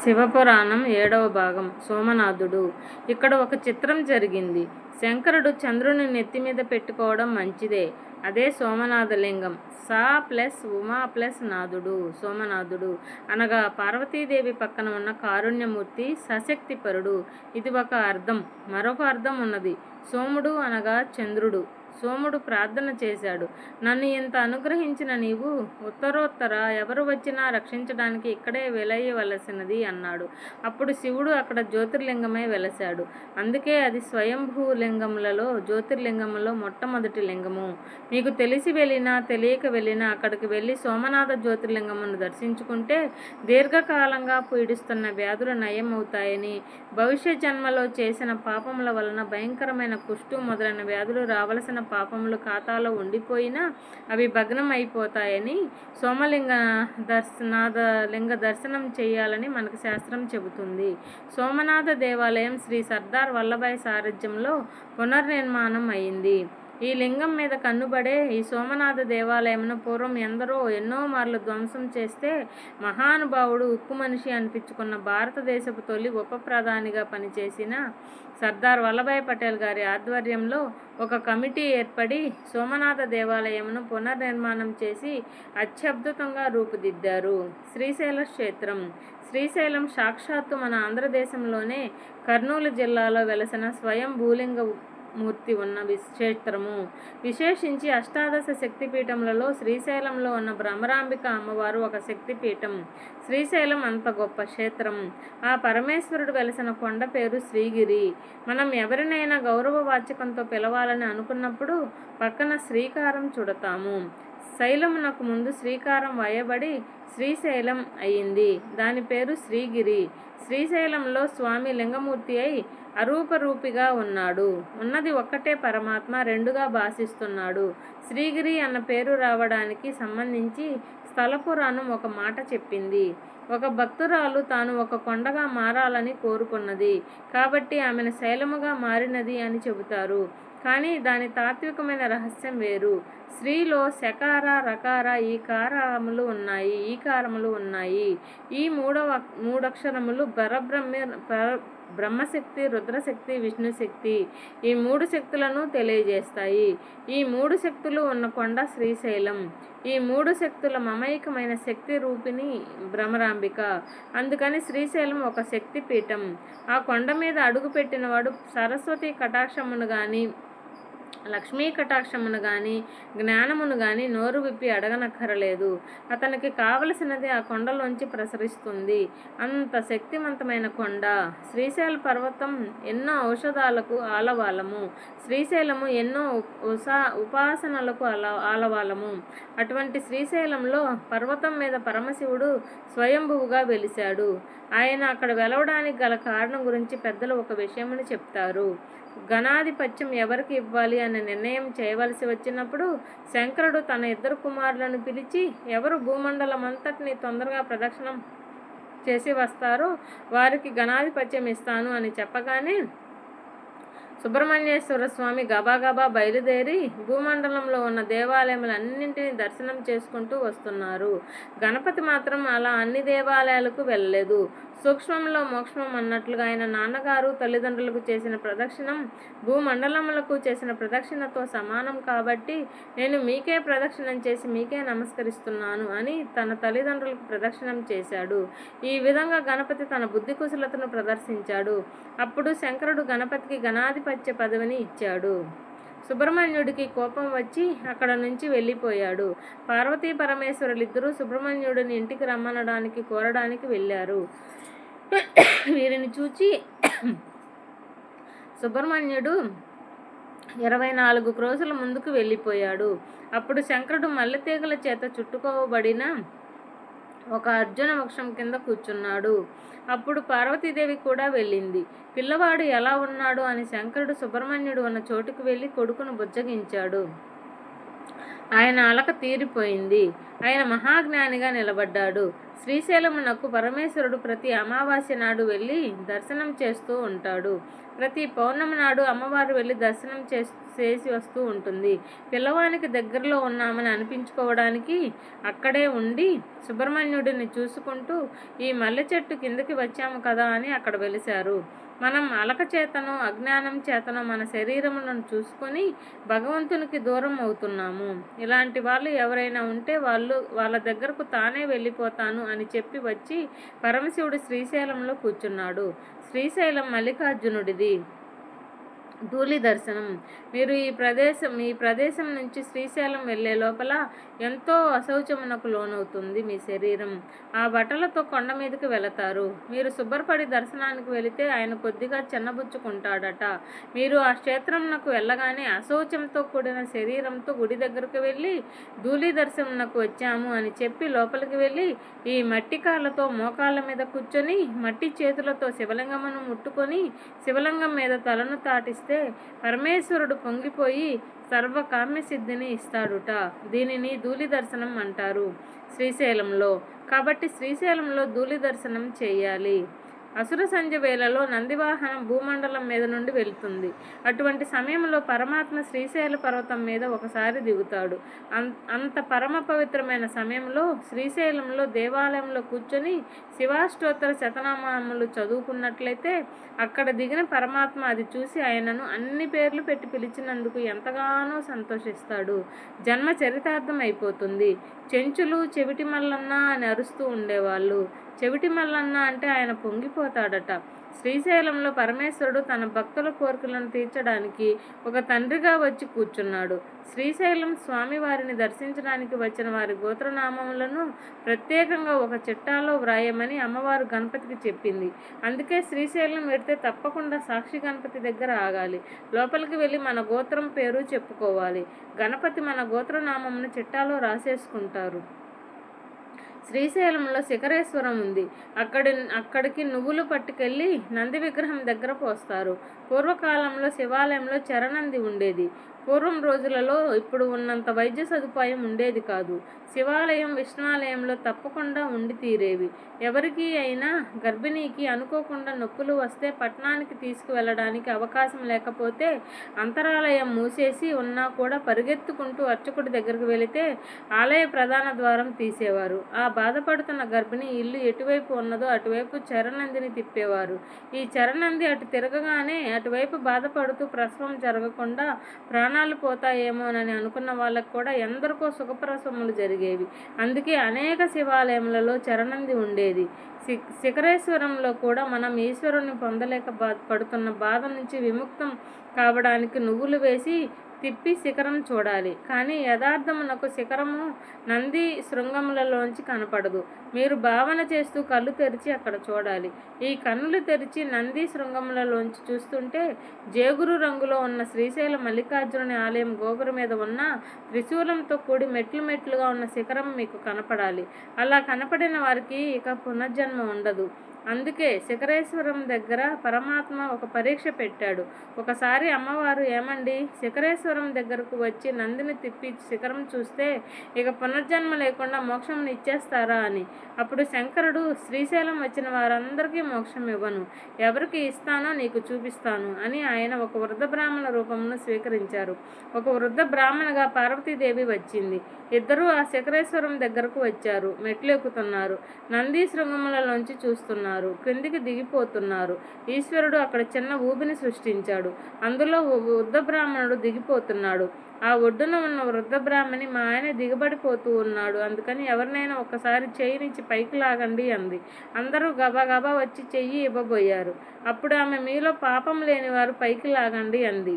శివపురాణం ఏడవ భాగం. సోమనాథుడు. ఇక్కడ ఒక చిత్రం జరిగింది. శంకరుడు చంద్రుని నెత్తి మీద పెట్టుకోవడం మంచిదే. అదే సోమనాథలింగం. సా ప్లస్ ఉమా ప్లస్ నాథుడు. సోమనాథుడు. అనగా పార్వతీదేవి పక్కన ఉన్న కారుణ్యమూర్తి సశక్తిపరుడు. ఇది ఒక అర్థం. మరొక అర్థం ఉన్నది. సోముడు అనగా చంద్రుడు. సోముడు ప్రార్థన చేశాడు. నన్ను ఇంత అనుగ్రహించిన నీవు ఉత్తరోత్తర ఎవరు వచ్చినా రక్షించడానికి ఇక్కడే వెలయవలసినది అన్నాడు. అప్పుడు శివుడు అక్కడ జ్యోతిర్లింగమే వెలశాడు. అందుకే అది స్వయంభూ లింగములలో జ్యోతిర్లింగములో మొట్టమొదటి లింగము. మీకు తెలిసి వెళ్ళినా తెలియక వెళ్ళినా అక్కడికి వెళ్ళి సోమనాథ జ్యోతిర్లింగమును దర్శించుకుంటే దీర్ఘకాలంగా పీడిస్తున్న వ్యాధులు నయమవుతాయని భవిష్య జన్మలో చేసిన పాపముల వలన భయంకరమైన కుష్టు మొదలైన వ్యాధులు రావలసిన పాపములు ఖాతాలో ఉండిపోయినా అవి భగ్నం అయిపోతాయని సోమలింగ దర్శనాథ లింగ దర్శనం చేయాలని మనకు శాస్త్రం చెబుతుంది. సోమనాథ దేవాలయం శ్రీ సర్దార్ వల్లభాయ్ సారథ్యంలో పునర్నిర్మాణం అయింది. ఈ లింగం మీద కన్నుబడే ఈ సోమనాథ దేవాలయమును పూర్వం ఎందరో ఎన్నో మార్లు ధ్వంసం చేస్తే మహానుభావుడు ఉక్కు మనిషి అనిపించుకున్న భారతదేశపు తొలి ఉప ప్రధానిగా పనిచేసిన సర్దార్ వల్లభాయ్ పటేల్ గారి ఆధ్వర్యంలో ఒక కమిటీ ఏర్పడి సోమనాథ దేవాలయమును పునర్నిర్మాణం చేసి అత్యద్భుతంగా రూపుదిద్దారు. శ్రీశైల క్షేత్రం. శ్రీశైలం సాక్షాత్తు మన ఆంధ్రదేశంలోనే కర్నూలు జిల్లాలో వెలసిన స్వయం భూలింగ మూర్తి ఉన్న క్షేత్రము విశేషించి అష్టాదశ శక్తిపీఠములలో శ్రీశైలంలో ఉన్న భ్రమరాంబిక అమ్మవారు ఒక శక్తిపీఠం. శ్రీశైలం అంత గొప్ప క్షేత్రం. ఆ పరమేశ్వరుడు వెలిసిన కొండ పేరు శ్రీగిరి. మనం ఎవరినైనా గౌరవ వాచకంతో పిలవాలని అనుకున్నప్పుడు పక్కన శ్రీకారం చుడతాము. శైలమునకు ముందు శ్రీకారం వయబడి శ్రీశైలం అయింది. దాని పేరు శ్రీగిరి. శ్రీశైలంలో స్వామి లింగమూర్తి అయి అరూపరూపిగా ఉన్నాడు. ఉన్నది ఒక్కటే పరమాత్మ రెండుగా భాషిస్తున్నాడు శ్రీగిరి అన్న పేరు రావడానికి సంబంధించి స్థల పురాణం ఒక మాట చెప్పింది. ఒక భక్తురాలు తాను ఒక కొండగా మారాలని కోరుకున్నది. కాబట్టి ఆమెను శైలముగా మారినది అని చెబుతారు. కానీ దాని తాత్వికమైన రహస్యం వేరు. స్త్రీలో శకార రకార ఈ కారములు ఉన్నాయి ఈ కారములు ఉన్నాయి. ఈ మూడవ మూడక్షరములు పరబ్రహ్మ పర బ్రహ్మశక్తి రుద్రశక్తి విష్ణుశక్తి ఈ మూడు శక్తులను తెలియజేస్తాయి. ఈ మూడు శక్తులు ఉన్న కొండ శ్రీశైలం. ఈ మూడు శక్తుల మమైకమైన శక్తి రూపిణి భ్రమరాంబిక. అందుకని శ్రీశైలం ఒక శక్తి పీఠం ఆ కొండ మీద అడుగుపెట్టినవాడు సరస్వతి కటాక్షమును కానీ లక్ష్మీ కటాక్షమును కానీ జ్ఞానమును కానీ నోరు విప్పి అడగనక్కరలేదు. అతనికి కావలసినది ఆ కొండలోంచి ప్రసరిస్తుంది. అంత శక్తివంతమైన కొండ. శ్రీశైల పర్వతం ఎన్నో ఔషధాలకు ఆలవాలము. శ్రీశైలము ఎన్నో ఉసా ఉపాసనలకు అల ఆలవాలము. అటువంటి శ్రీశైలంలో పర్వతం మీద పరమశివుడు స్వయంభువుగా వెలిశాడు. ఆయన అక్కడ వెలవడానికి గల కారణం గురించి పెద్దలు ఒక విషయమని చెప్తారు. ఘనాధిపత్యం ఎవరికి ఇవ్వాలి అనే నిర్ణయం చేయవలసి వచ్చినప్పుడు శంకరుడు తన ఇద్దరు కుమారులను పిలిచి ఎవరు భూమండలం అంతటిని తొందరగా ప్రదక్షిణం చేసి వస్తారో వారికి ఘనాధిపత్యం ఇస్తాను అని చెప్పగానే సుబ్రహ్మణ్యేశ్వర స్వామి గబాగబా బయలుదేరి భూమండలంలో ఉన్న దేవాలయములన్నింటినీ దర్శనం చేసుకుంటూ వస్తున్నారు. గణపతి మాత్రం అలా అన్ని దేవాలయాలకు వెళ్ళలేదు. సూక్ష్మంలో మోక్షమం అన్నట్లుగా ఆయన నాన్నగారు తల్లిదండ్రులకు చేసిన ప్రదక్షిణం భూమండలములకు చేసిన ప్రదక్షిణతో సమానం కాబట్టి నేను మీకే ప్రదక్షిణం చేసి మీకే నమస్కరిస్తున్నాను అని తన తల్లిదండ్రులకు ప్రదక్షిణం చేశాడు. ఈ విధంగా గణపతి తన బుద్ధి కుశలతను ప్రదర్శించాడు. అప్పుడు శంకరుడు గణపతికి గణాధిపత్య పదవిని ఇచ్చాడు. సుబ్రహ్మణ్యుడికి కోపం వచ్చి అక్కడ నుంచి వెళ్ళిపోయాడు. పార్వతీ పరమేశ్వరులిద్దరూ సుబ్రహ్మణ్యుడిని ఇంటికి రమ్మనడానికి కోరడానికి వెళ్ళారు. వీరిని చూచి సుబ్రహ్మణ్యుడు ఇరవై నాలుగు క్రోసుల ముందుకు వెళ్ళిపోయాడు. అప్పుడు శంకరుడు మల్లెతీగల చేత చుట్టుకోబడిన ఒక అర్జున వృక్షం కింద కూర్చున్నాడు. అప్పుడు పార్వతీదేవి కూడా వెళ్ళింది. పిల్లవాడు ఎలా ఉన్నాడు అని శంకరుడు సుబ్రహ్మణ్యుడు ఉన్న చోటుకు వెళ్ళి కొడుకును బుజ్జగించాడు. ఆయన అలక తీరిపోయింది. ఆయన మహాజ్ఞానిగా నిలబడ్డాడు. శ్రీశైలమునకు పరమేశ్వరుడు ప్రతి అమావాస్య నాడు వెళ్ళి దర్శనం చేస్తూ ఉంటాడు. ప్రతి పౌర్ణమి నాడు అమ్మవారు వెళ్ళి దర్శనం చేస్- చేసి వస్తూ ఉంటుంది. పిల్లవానికి దగ్గరలో ఉన్నామని అనిపించుకోవడానికి అక్కడే ఉండి సుబ్రహ్మణ్యుడిని చూసుకుంటూ ఈ మల్లె చెట్టు కిందకి వచ్చాము కదా అని అక్కడ వెలిశారు. మనం అలక చేతను అజ్ఞానం చేతను మన శరీరములను చూసుకొని భగవంతునికి దూరం అవుతున్నాము. ఇలాంటి వాళ్ళు ఎవరైనా ఉంటే వాళ్ళు వాళ్ళ దగ్గరకు తానే వెళ్ళిపోతాను అని చెప్పి వచ్చి పరమశివుడు శ్రీశైలంలో కూర్చున్నాడు. శ్రీశైలం మల్లికార్జునుడిది. ధూళి దర్శనం. మీరు ఈ ప్రదేశం ఈ ప్రదేశం నుంచి శ్రీశైలం వెళ్ళే లోపల ఎంతో అశౌచమునకు లోనవుతుంది మీ శరీరం. ఆ బట్టలతో కొండ మీదకి వెళతారు. మీరు శుభ్రపడి దర్శనానికి వెళితే ఆయన కొద్దిగా చిన్నబుచ్చుకుంటాడట. మీరు ఆ క్షేత్రంనకు వెళ్ళగానే అశౌచంతో కూడిన శరీరంతో గుడి దగ్గరకు వెళ్ళి ధూళి దర్శనంకు వచ్చాము అని చెప్పి లోపలికి వెళ్ళి ఈ మట్టి కాళ్ళతో మోకాళ్ళ మీద కూర్చొని మట్టి చేతులతో శివలింగమును ముట్టుకొని శివలింగం మీద తలను తాటిస్తే పరమేశ్వరుడు పొంగిపోయి సర్వకామ్య సిద్ధిని ఇస్తాడుట. దీనిని ధూళి దర్శనం అంటారు శ్రీశైలంలో. కాబట్టి శ్రీశైలంలో ధూళి దర్శనం చేయాలి. అసుర సంధ్య వేళలో నందివాహనం భూమండలం మీద నుండి వెళుతుంది. అటువంటి సమయంలో పరమాత్మ శ్రీశైల పర్వతం మీద ఒకసారి దిగుతాడు. అంత పరమ పవిత్రమైన సమయంలో శ్రీశైలంలో దేవాలయంలో కూర్చొని శివాష్టోత్తర శతనామాములు చదువుకున్నట్లయితే అక్కడ దిగిన పరమాత్మ అది చూసి ఆయనను అన్ని పేర్లు పెట్టి పిలిచినందుకు ఎంతగానో సంతోషిస్తాడు. జన్మ చరితార్థం అయిపోతుంది. చెంచులు చెవిటి మల్లన్న అని అరుస్తూ ఉండేవాళ్ళు. చెవిటి మల్లన్న అంటే ఆయన పొంగిపోతాడట. శ్రీశైలంలో పరమేశ్వరుడు తన భక్తుల కోరికలను తీర్చడానికి ఒక తండ్రిగా వచ్చి కూర్చున్నాడు. శ్రీశైలం స్వామివారిని దర్శించడానికి వచ్చిన వారి గోత్రనామములను ప్రత్యేకంగా ఒక చిట్టాలో వ్రాయమని అమ్మవారు గణపతికి చెప్పింది. అందుకే శ్రీశైలం వెడితే తప్పకుండా సాక్షి గణపతి దగ్గర ఆగాలి. లోపలికి వెళ్ళి మన గోత్రం పేరు చెప్పుకోవాలి. గణపతి మన గోత్రనామమును చిట్టాలో రాసేసుకుంటారు. శ్రీశైలంలో శిఖరేశ్వరం ఉంది. అక్కడి అక్కడికి నువ్వులు పట్టుకెళ్ళి నంది విగ్రహం దగ్గర పోస్తారు. పూర్వకాలంలో శివాలయంలో చరణంది ఉండేది. పూర్వం రోజులలో ఇప్పుడు ఉన్నంత వైద్య సదుపాయం ఉండేది కాదు. శివాలయం విష్ణువాలయంలో తప్పకుండా ఉండి తీరేవి. ఎవరికి అయినా గర్భిణీకి అనుకోకుండా నొప్పులు వస్తే పట్టణానికి తీసుకువెళ్ళడానికి అవకాశం లేకపోతే అంతరాలయం మూసేసి ఉన్నా కూడా పరిగెత్తుకుంటూ అర్చకుడి దగ్గరకు వెళితే ఆలయ ప్రధాన ద్వారం తీసేవారు. ఆ బాధపడుతున్న గర్భిణి ఇల్లు ఎటువైపు ఉన్నదో అటువైపు చరణందిని తిప్పేవారు. ఈ చరణంది అటు తిరగగానే అటువైపు బాధపడుతూ ప్రసవం జరగకుండా ప్రాణాలు పోతాయేమోనని అనుకున్న వాళ్ళకు కూడా ఎందరికో సుఖప్రసవములు జరిగేవి. అందుకే అనేక శివాలయములలో చరణంది ఉండేది. శి శిఖరేశ్వరంలో కూడా మనం ఈశ్వరుని పొందలేక బా పడుతున్న బాధ నుంచి విముక్తం కావడానికి నువ్వులు వేసి తిప్పి శిఖరం చూడాలి. కానీ యథార్థమునకు శిఖరము నంది శృంగములలోంచి కనపడదు. మీరు భావన చేస్తూ కళ్ళు తెరిచి అక్కడ చూడాలి. ఈ కన్నులు తెరిచి నంది శృంగములలోంచి చూస్తుంటే జేగురు రంగులో ఉన్న శ్రీశైల మల్లికార్జునుని ఆలయం గోగురు మీద ఉన్న త్రిశూలంతో కూడి మెట్లు మెట్లుగా ఉన్న శిఖరం మీకు కనపడాలి. అలా కనపడిన వారికి ఇక పునర్జన్మ ఉండదు. అందుకే శిఖరేశ్వరం దగ్గర పరమాత్మ ఒక పరీక్ష పెట్టాడు. ఒకసారి అమ్మవారు ఏమండి? శిఖరేశ్వరం దగ్గరకు వచ్చి నందిని తిప్పి శిఖరం చూస్తే ఇక పునర్జన్మ లేకుండా మోక్షం ఇచ్చేస్తారా అని. అప్పుడు శంకరుడు శ్రీశైలం వచ్చిన వారందరికీ మోక్షం ఇవ్వను. ఎవరికి ఇస్తానో నీకు చూపిస్తాను అని ఆయన ఒక వృద్ధ బ్రాహ్మణ రూపమును స్వీకరించారు. ఒక వృద్ధ బ్రాహ్మణగా పార్వతీదేవి వచ్చింది. ఇద్దరూ ఆ శిఖరేశ్వరం దగ్గరకు వచ్చారు. మెట్లు ఎక్కుతున్నారు నంది శృంగములలోంచి చూస్తున్నారు. క్రిందికి దిగిపోతున్నారు. ఈశ్వరుడు అక్కడ చిన్న ఊబిని సృష్టించాడు. అందులో వృద్ధ బ్రాహ్మణుడు దిగిపోతున్నాడు. ఆ ఒడ్డున ఉన్న వృద్ధ బ్రాహ్మణి మా ఆయన దిగబడిపోతూ ఉన్నాడు. అందుకని ఎవరినైనా ఒకసారి చెయ్యి నుంచి పైకి లాగండి అంది. అందరూ గబగబా వచ్చి చెయ్యి ఇవ్వబోయారు. అప్పుడు ఆమె మీలో పాపం లేని వారు పైకి లాగండి అంది.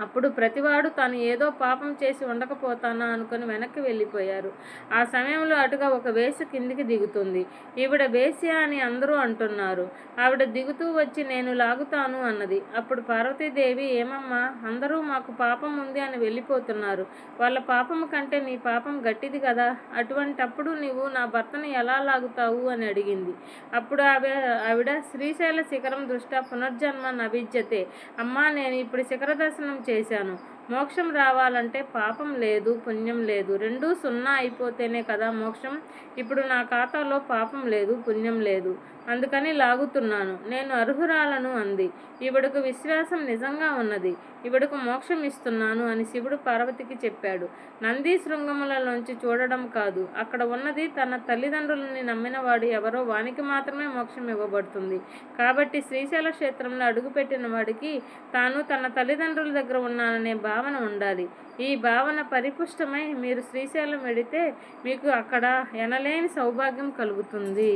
అప్పుడు ప్రతివాడు తాను ఏదో పాపం చేసి ఉండకపోతానా అనుకుని వెనక్కి వెళ్ళిపోయారు. ఆ సమయంలో అటుగా ఒక వేసి కిందికి దిగుతుంది. ఈవిడ వేశ్య అని అందరూ అంటున్నారు. ఆవిడ దిగుతూ వచ్చి నేను లాగుతాను అన్నది. అప్పుడు పార్వతీదేవి ఏమమ్మా అందరూ మాకు పాపం ఉంది అని వెళ్ళిపోతున్నారు. వాళ్ళ పాపం కంటే నీ పాపం గట్టిది కదా. అటువంటప్పుడు నీవు నా భర్తను ఎలా లాగుతావు అని అడిగింది. అప్పుడు ఆవిడ ఆవిడ శ్రీశైల శిఖరం దృష్ట్యా పునర్జన్మ నవిద్యతే. అమ్మా నేను ఇప్పుడు శిఖర దర్శనం చేశాను. మోక్షం రావాలంటే పాపం లేదు పుణ్యం లేదు. రెండూ సున్నా అయిపోతేనే కదా మోక్షం. ఇప్పుడు నా ఖాతాలో పాపం లేదు పుణ్యం లేదు. అందుకని లాగుతున్నాను. నేను అర్హురాలను అంది. ఇవిడకు విశ్వాసం నిజంగా ఉన్నది. ఇవిడకు మోక్షం ఇస్తున్నాను అని శివుడు పార్వతికి చెప్పాడు. నంది శృంగములలోంచి చూడడం కాదు. అక్కడ ఉన్నది తన తల్లిదండ్రులని నమ్మినవాడు ఎవరో వానికి మాత్రమే మోక్షం ఇవ్వబడుతుంది. కాబట్టి శ్రీశైల క్షేత్రంలో అడుగుపెట్టిన వాడికి తాను తన తల్లిదండ్రుల దగ్గర ఉన్నాననే భావన ఉండాలి. ఈ భావన పరిపుష్టమై మీరు శ్రీశైలం వెడితే మీకు అక్కడ ఎనలేని సౌభాగ్యం కలుగుతుంది.